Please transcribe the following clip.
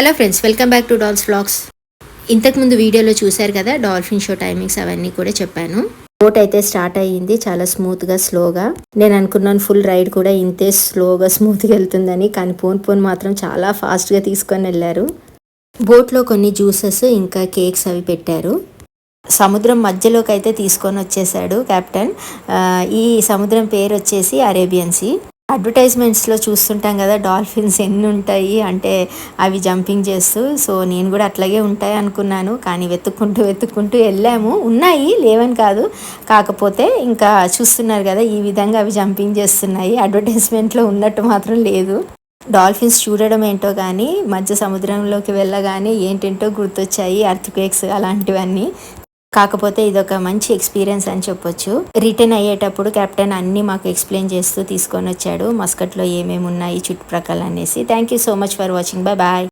Hello friends welcome back to dolls vlogs ఇంతకుముందు వీడియోలో చూశారు కదా డాల్ఫిన్ షో టైమింగ్స్ అవన్నీ కూడా చెప్పాను. బోట్ అయితే స్టార్ట్ అయ్యింది చాలా స్మూత్గా స్లోగా నేను అనుకున్నాను ఫుల్ రైడ్ కూడా ఇంతే స్లోగా స్మూత్గా వెళ్తుందని కానీ పోన్ పోన్ మాత్రం చాలా ఫాస్ట్గా తీసుకొని వెళ్ళారు. బోట్లో కొన్ని జ్యూసెస్ ఇంకా కేక్స్ అవి పెట్టారు. సముద్రం మధ్యలోకి అయితే తీసుకొని వచ్చేసాడు కెప్టెన్ ఈ సముద్రం పేరు వచ్చేసి అరేబియన్ సీ అడ్వర్టైజ్మెంట్స్లో చూస్తుంటాం కదా డాల్ఫిన్స్ ఎన్ని ఉంటాయి అంటే అవి జంపింగ్ చేస్తూ. సో నేను కూడా అట్లాగే ఉంటాయి అనుకున్నాను. కానీ వెతుక్కుంటూ వెతుక్కుంటూ వెళ్ళాము. ఉన్నాయి లేవని కాదు. కాకపోతే ఇంకా చూస్తున్నారు కదా ఈ విధంగా అవి జంపింగ్ చేస్తున్నాయి. అడ్వర్టైజ్మెంట్లో ఉన్నట్టు మాత్రం లేదు. డాల్ఫిన్స్ చూడడం ఏంటో కానీ మధ్య సముద్రంలోకి వెళ్ళగానే ఏంటేంటో గుర్తొచ్చాయి. అర్త్క్వేక్స్ అలాంటివన్నీ. కాకపోతే ఇదొక మంచి ఎక్స్పీరియన్స్ అని చెప్పొచ్చు. రిటర్న్ అయ్యేటప్పుడు కెప్టెన్ అన్ని మాకు ఎక్స్ప్లెయిన్ చేస్తూ తీసుకొని వచ్చాడు. మస్కట్లో ఏమేమి ఉన్నాయి చుట్టుప్రక్కల అనేసి thank you so much for watching bye bye